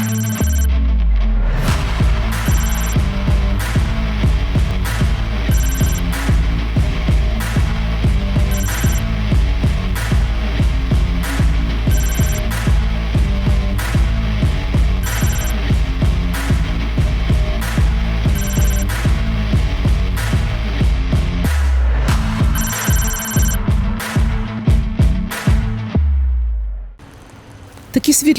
Такі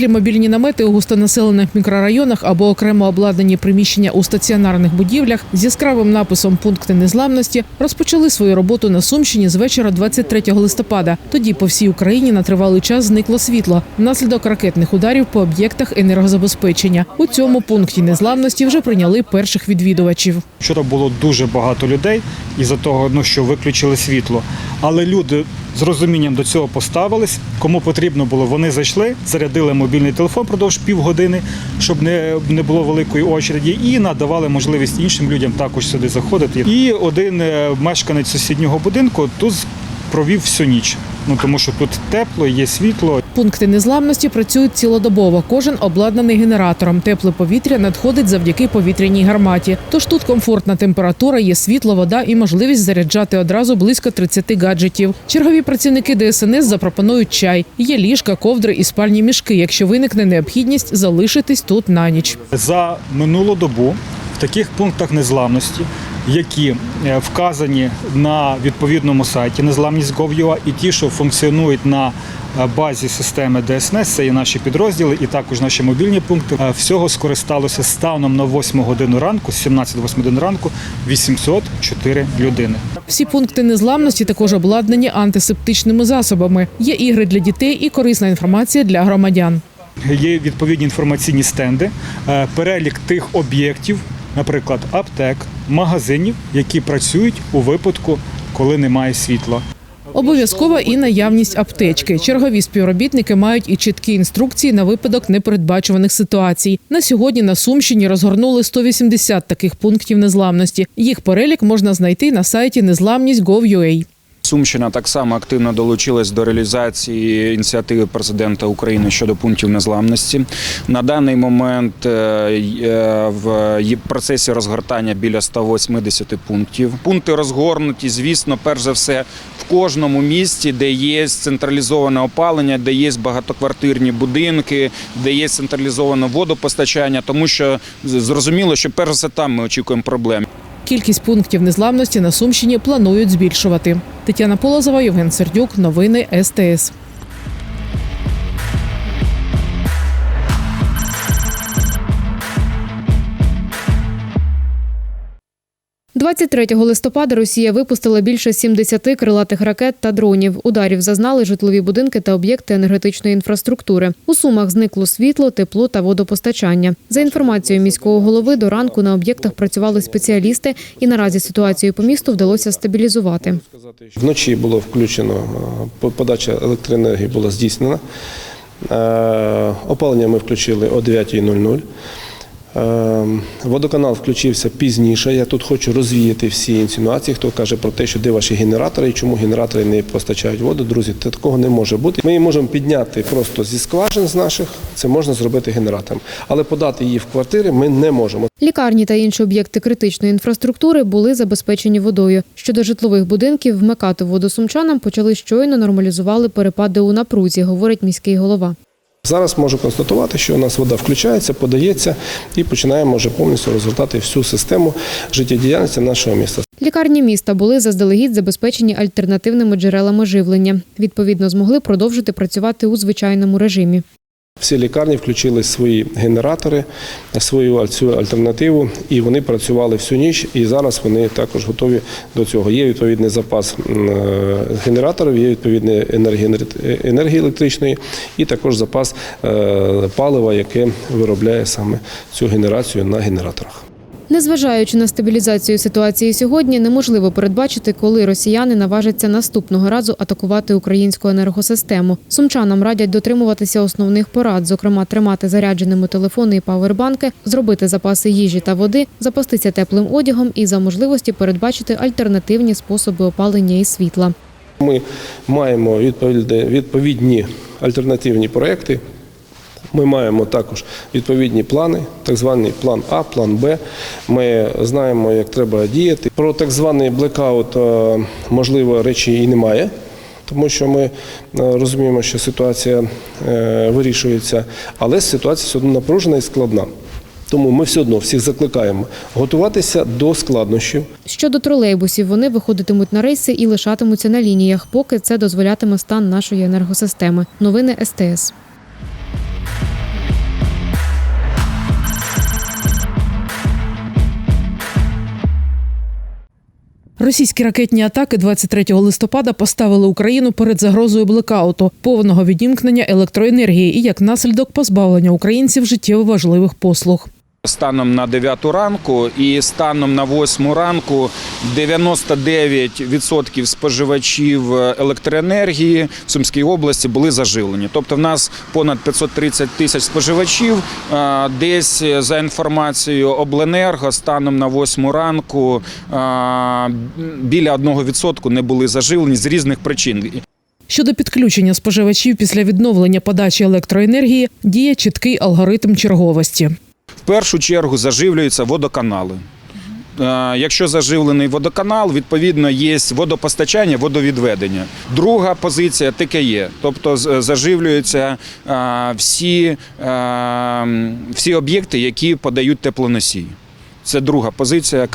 світлі мобільні намети у густонаселених мікрорайонах або окремо обладнані приміщення у стаціонарних будівлях з яскравим написом Пункти незламності розпочали свою роботу на Сумщині з вечора 23 листопада. Тоді по всій Україні на тривалий час зникло світло внаслідок ракетних ударів по об'єктах енергозабезпечення. У цьому пункті незламності вже прийняли перших відвідувачів. Вчора було дуже багато людей із-за того, ну, що виключили світло. Але люди з розумінням до цього поставились. Кому потрібно було, вони зайшли, зарядили мобільний телефон продовж півгодини, щоб не, не було великої очереді, і надавали можливість іншим людям також сюди заходити. І один е, мешканець сусіднього будинку тут провів всю ніч. Ну тому що тут тепло, є світло, Пункти незламності працюють цілодобово. Кожен обладнаний генератором. Тепле повітря надходить завдяки повітряній гарматі. Тож тут комфортна температура, є світло, вода і можливість заряджати одразу близько 30 гаджетів. Чергові працівники ДСНС запропонують чай. Є ліжка, ковдри і спальні мішки, якщо виникне необхідність залишитись тут на ніч. За минулу добу в таких пунктах незламності, які е, вказані на відповідному сайті незламність.gov.ua і ті, що функціонують на е, базі системи ДСНС, це і наші підрозділи, і також наші мобільні пункти. е, Всього скористалося станом на 8 годину ранку, з 17 до 8 годин ранку, 804 людини. Всі пункти незламності також обладнані антисептичними засобами. Є ігри для дітей і корисна інформація для громадян. Є відповідні інформаційні стенди, перелік тих об'єктів, наприклад, аптек, магазинів, які працюють у випадку, коли немає світла. Обов'язкова і наявність аптечки. Чергові співробітники мають і чіткі інструкції на випадок непередбачуваних ситуацій. На сьогодні на Сумщині розгорнули 180 таких пунктів незламності. Їх перелік можна знайти на сайті незламність.gov.ua. Сумщина так само активно долучилась до реалізації ініціативи президента України щодо пунктів незламності. На даний момент е, е, в процесі розгортання біля 180 пунктів. Пункти розгорнуті, звісно, перш за все в кожному місті, де є централізоване опалення, де є багатоквартирні будинки, де є централізоване водопостачання, тому що зрозуміло, що перш за все там ми очікуємо проблем. Кількість пунктів незламності на Сумщині планують збільшувати. Тетяна Полозова, Євген Сердюк. Новини СТС. 23 листопада Росія випустила більше 70 крилатих ракет та дронів. Ударів зазнали житлові будинки та об'єкти енергетичної інфраструктури. У сумах зникло світло, тепло та водопостачання. За інформацією міського голови, до ранку на об'єктах працювали спеціалісти, і наразі ситуацію по місту вдалося стабілізувати. Вночі було включено е, по- подача електроенергії була здійснена. Е, Опалення ми включили о 9.00. Е, Водоканал включився пізніше. Я тут хочу розвіяти всі інсинуації, хто каже про те, що де ваші генератори і чому генератори не постачають воду. Друзі, та такого не може бути. Ми її можемо підняти просто зі скважин з наших, це можна зробити генератором. Але подати її в квартири ми не можемо. Лікарні та інші об'єкти критичної інфраструктури були забезпечені водою. Щодо житлових будинків, вмикати воду сумчанам почали щойно нормалізували перепади у напрузі, говорить міський голова. Зараз можу констатувати, що у нас вода включається, подається і починаємо вже повністю розгортати всю систему життєдіяльності нашого міста. Лікарні міста були заздалегідь забезпечені альтернативними джерелами живлення. Відповідно, змогли продовжити працювати у звичайному режимі. Всі лікарні включили свої генератори, свою цю альтернативу, і вони працювали всю ніч. І зараз вони також готові до цього. Є відповідний запас е, генераторів, є відповідний енергії, електричної, і також запас е, палива, яке виробляє саме цю генерацію на генераторах. Незважаючи на стабілізацію ситуації сьогодні, неможливо передбачити, коли росіяни наважаться наступного разу атакувати українську енергосистему. Сумчанам радять дотримуватися основних порад, зокрема тримати зарядженими телефони і павербанки, зробити запаси їжі та води, запастися теплим одягом і за можливості передбачити альтернативні способи опалення і світла. Ми маємо відповідні, альтернативні проекти. Ми маємо також відповідні плани, так званий план А, план Б. Ми знаємо, як треба діяти. Про так званий блекаут, е, можливо, речі і немає, тому що ми е, розуміємо, що ситуація е, вирішується, але ситуація все одно напружена і складна. Тому ми все одно всіх закликаємо готуватися до складнощів. Щодо тролейбусів, вони виходитимуть на рейси і лишатимуться на лініях, поки це дозволятиме стан нашої енергосистеми. Новини СТС. Російські ракетні атаки 23 листопада поставили Україну перед загрозою блекауту, повного відімкнення електроенергії і як наслідок позбавлення українців життєво важливих послуг. Станом на 9 ранку і станом на 8 ранку 99% споживачів електроенергії в Сумській області були заживлені. Тобто в нас понад 530 тисяч споживачів. Десь за інформацією обленерго станом на 8 ранку біля 1% не були заживлені з різних причин. Щодо підключення споживачів після відновлення подачі електроенергії діє чіткий алгоритм черговості. В першу чергу заживлюються водоканали. Е, Якщо заживлений водоканал, відповідно є водопостачання, водовідведення. Друга позиція ТКЄ, тобто заживлюються е, всі, е, всі об'єкти, які подають теплоносії. Це друга позиція.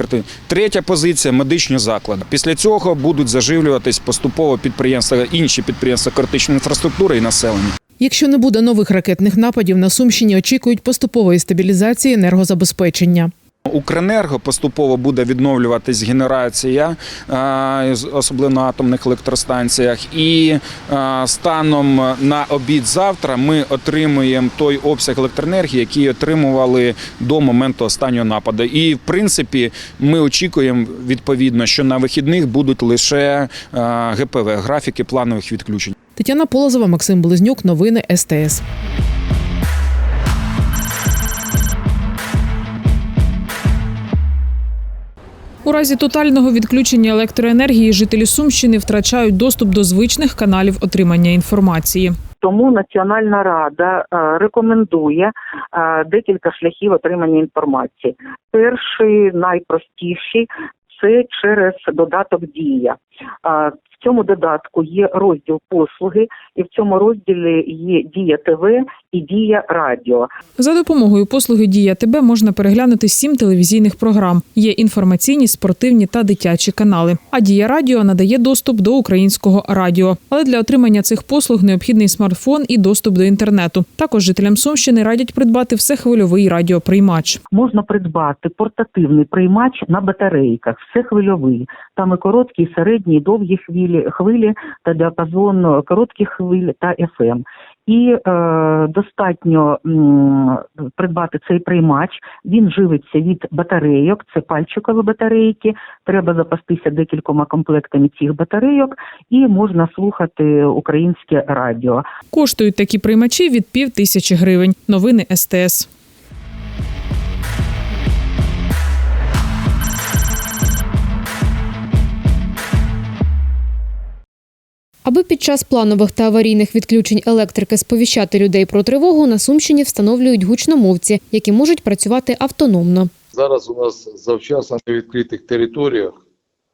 Третя позиція медичні заклади. Після цього будуть заживлюватись поступово підприємства, інші підприємства критичної інфраструктури і населення. Якщо не буде нових ракетних нападів, на Сумщині очікують поступової стабілізації енергозабезпечення. Укренерго поступово буде відновлюватись генерація, е, особливо на атомних електростанціях. І е, станом на обід завтра ми отримуємо той обсяг електроенергії, який отримували до моменту останнього нападу. І в принципі, ми очікуємо відповідно, що на вихідних будуть лише е, ГПВ графіки планових відключень. Тетяна Полозова, Максим Близнюк. Новини СТС. У разі тотального відключення електроенергії жителі Сумщини втрачають доступ до звичних каналів отримання інформації. Тому Національна рада е, рекомендує е, декілька шляхів отримання інформації. Перший найпростіший це через додаток Дія. В цьому додатку є розділ послуги, і в цьому розділі є Дія ТВ і Дія Радіо. За допомогою послуги Дія ТБ можна переглянути сім телевізійних програм. Є інформаційні, спортивні та дитячі канали. А Дія Радіо надає доступ до українського радіо. Але для отримання цих послуг необхідний смартфон і доступ до інтернету. Також жителям Сумщини радять придбати всехвильовий радіоприймач. Можна придбати портативний приймач на батарейках, все хвильовий. Там і короткі, і середні, і довгі хвилі, хвилі та діапазон коротких хвиль та FM. І е, достатньо м, придбати цей приймач. Він живиться від батарейок, це пальчикові батарейки. Треба запастися декількома комплектами цих батарейок, і можна слухати українське радіо. Коштують такі приймачі від пів тисячі гривень. Новини СТС. Аби під час планових та аварійних відключень електрики сповіщати людей про тривогу, на Сумщині встановлюють гучномовці, які можуть працювати автономно. Зараз у нас завчасно на відкритих територіях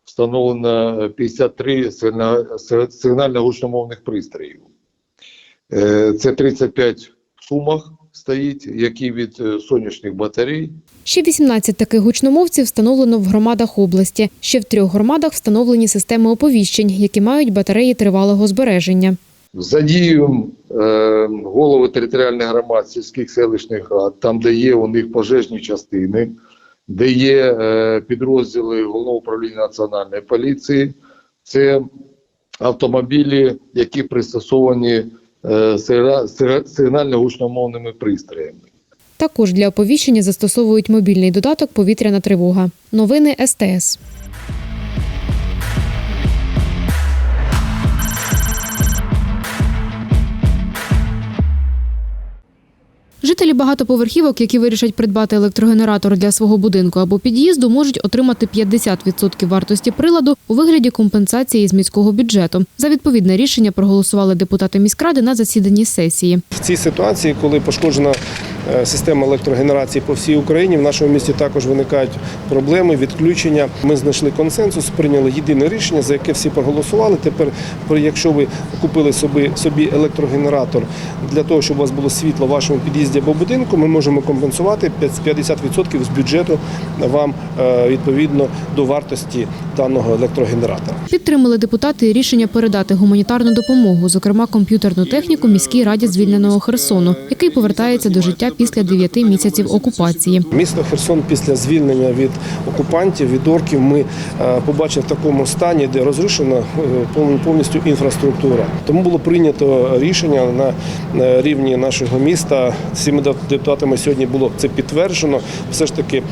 встановлено 53 сигна- сигнально-гучномовних пристроїв. Е, Це 35 в сумах стоїть, які від е, сонячних батарей. Ще 18 таких гучномовців встановлено в громадах області. Ще в трьох громадах встановлені системи оповіщень, які мають батареї тривалого збереження. Задіюємо е, голови територіальних громад сільських селищних рад, там, де є у них пожежні частини, де є е, підрозділи головного управління національної поліції. Це автомобілі, які пристосовані сигнально-гучномовними пристроями. Також для оповіщення застосовують мобільний додаток Повітряна тривога. Новини СТС. Жителі багатоповерхівок, які вирішать придбати електрогенератор для свого будинку або під'їзду, можуть отримати 50% вартості приладу у вигляді компенсації з міського бюджету. За відповідне рішення проголосували депутати міськради на засіданні сесії. В цій ситуації, коли пошкоджена е, система електрогенерації по всій Україні, в нашому місті також виникають проблеми, відключення. Ми знайшли консенсус, прийняли єдине рішення, за яке всі проголосували. Тепер, якщо ви купили собі, собі електрогенератор для того, щоб у вас було світло в вашому під'їзді або будинку, ми можемо компенсувати 50% з бюджету вам е, відповідно до вартості даного електрогенератора. Підтримали депутати рішення передати гуманітарну допомогу, зокрема комп'ютерну техніку міській раді звільненого Херсону, який повертається до життя після 9 місяців окупації. Місто Херсон після звільнення від окупантів, від орків, ми е, побачили в такому стані, де розрушена е, повністю інфраструктура. Тому було прийнято рішення на рівні нашого міста. Всіми депутатами сьогодні було це підтверджено. Все ж таки.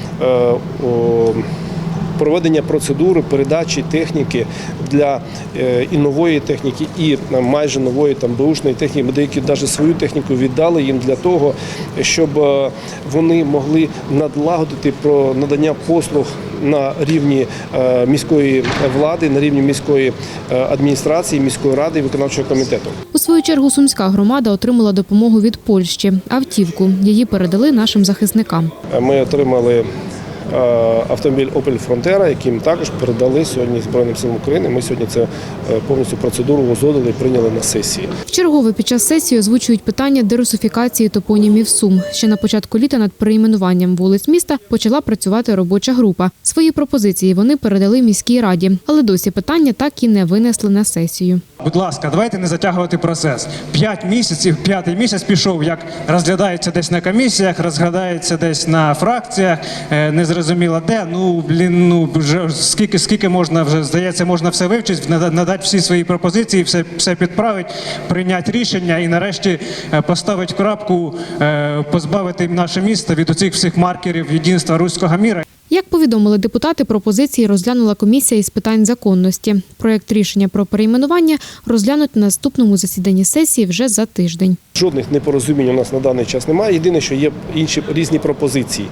Проведення процедури передачі техніки для е, і нової техніки, і е, майже нової там беушної техніки. Ми деякі навіть свою техніку віддали їм для того, щоб е, вони могли надлагодити про надання послуг на рівні міської влади, на рівні міської адміністрації, міської ради і виконавчого комітету. У свою чергу сумська громада отримала допомогу від Польщі автівку. Її передали нашим захисникам. Ми отримали автомобіль Opel Frontera, який ми також передали сьогодні Збройним силам України. Ми сьогодні це е, повністю процедуру узгодили і прийняли на сесії. Вчергове під час сесії озвучують питання дерусифікації топонімів Сум. Ще на початку літа над перейменуванням вулиць міста почала працювати робоча група. Свої пропозиції вони передали міській раді, але досі питання так і не винесли на сесію. Будь ласка, давайте не затягувати процес. П'ять місяців, п'ятий місяць пішов, як розглядається десь на комісіях, розглядається десь на фракціях, е, незрозуміло де. Ну блін, ну вже скільки скільки можна вже здається, можна все вивчити, нада- надати всі свої пропозиції, все, все підправить, прийняти рішення і нарешті поставить поставити крапку, е, позбавити наше місто від оцих всіх маркерів єдинства руського міра. Як повідомили депутати, пропозиції розглянула комісія із питань законності. Проект рішення про перейменування розглянуть на наступному засіданні сесії вже за тиждень. Жодних непорозумінь у нас на даний час немає. Єдине, що є інші різні пропозиції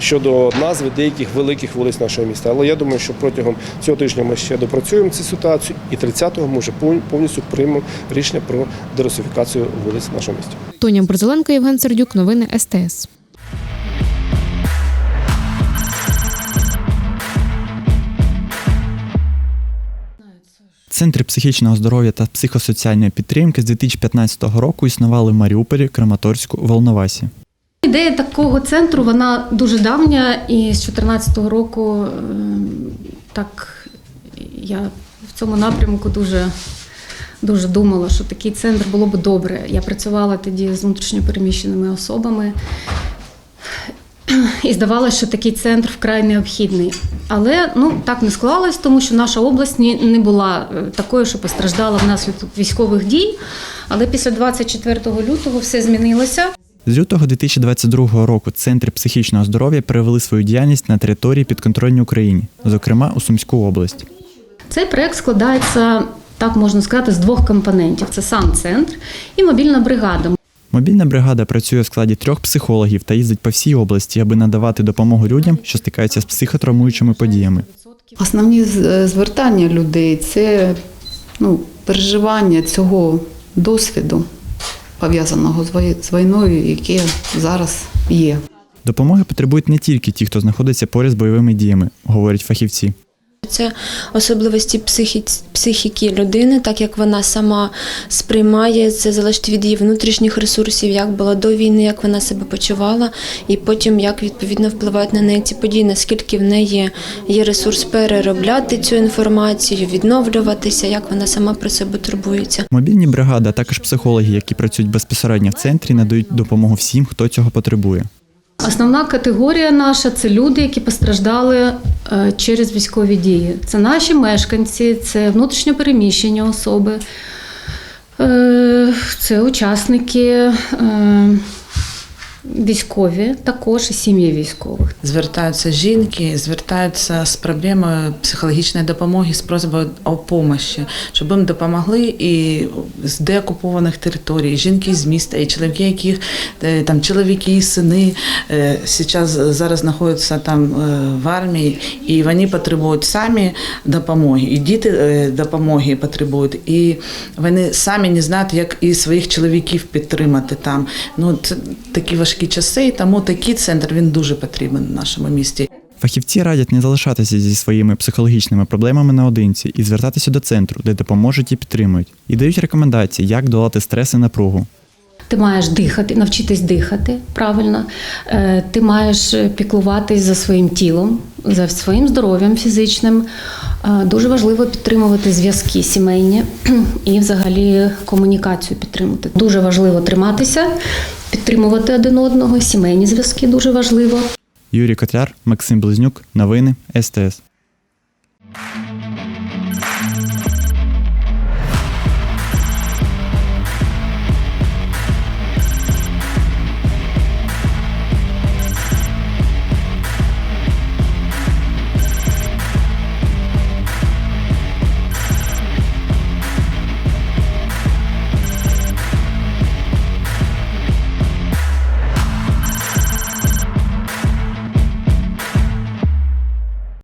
щодо назви деяких великих вулиць нашого міста. Але я думаю, що протягом цього тижня ми ще допрацюємо цю ситуацію, і 30-го ми вже повністю приймемо рішення про дерусифікацію вулиць в нашому місті. Тоня Борзеленко, Євген Сердюк, новини СТС. Центри психічного здоров'я та психосоціальної підтримки з 2015 року існували в Маріуполі, Краматорську, Волновасі. Ідея такого центру вона дуже давня, і з 2014 року ем, так я в цьому напрямку дуже, дуже думала, що такий центр було б добре. Я працювала тоді з внутрішньопереміщеними особами. І здавалося, що такий центр вкрай необхідний. Але ну так не склалось, тому що наша область не була е, такою, що постраждала внаслідок військових дій. Але після 24 лютого все змінилося. З лютого 2022 року центри психічного здоров'я перевели свою діяльність на території підконтрольній Україні, зокрема у Сумську область. Цей проект складається, так можна сказати, з двох компонентів: це сам центр і мобільна бригада. Мобільна бригада працює у складі трьох психологів та їздить по всій області, аби надавати допомогу людям, що стикаються з психотравмуючими подіями. Основні звертання людей це ну, переживання цього досвіду, пов'язаного з з війною, яке зараз є. Допомоги потребують не тільки ті, хто знаходиться поряд з бойовими діями, говорять фахівці. Це особливості психі... психіки людини, так як вона сама сприймає, це залежить від її внутрішніх ресурсів, як було до війни, як вона себе почувала, і потім як відповідно впливають на неї ці події, наскільки в неї є ресурс переробляти цю інформацію, відновлюватися, як вона сама про себе турбується. Мобільні бригади, а також психологи, які працюють безпосередньо в центрі, надають допомогу всім, хто цього потребує. Основна категорія наша це люди, які постраждали е, через військові дії. Це наші мешканці, це внутрішньопереміщені особи, е, це учасники е, військові, також і сім'ї військових. Звертаються жінки, звертаються з проблемою психологічної допомоги, з просьбою о допомогі, щоб їм допомогли і з деокупованих територій, і жінки з міста, і чоловіки, яких е, там чоловіки, і сини е, зараз зараз знаходяться там е, в армії, і вони потребують самі допомоги, і діти допомоги потребують, і вони самі не знають, як і своїх чоловіків підтримати там. Ну це такі важкі часи, і тому такий центр він дуже потрібен в нашому місті. Фахівці радять не залишатися зі своїми психологічними проблемами наодинці і звертатися до центру, де допоможуть і підтримують, і дають рекомендації, як долати стрес і напругу. Ти маєш дихати, навчитись дихати правильно. Е, Ти маєш піклуватись за своїм тілом, за своїм здоров'ям фізичним. Е, Дуже важливо підтримувати зв'язки сімейні і взагалі комунікацію підтримувати. Дуже важливо триматися, підтримувати один одного, сімейні зв'язки дуже важливо. Юрій Котляр, Максим Близнюк, новини СТС.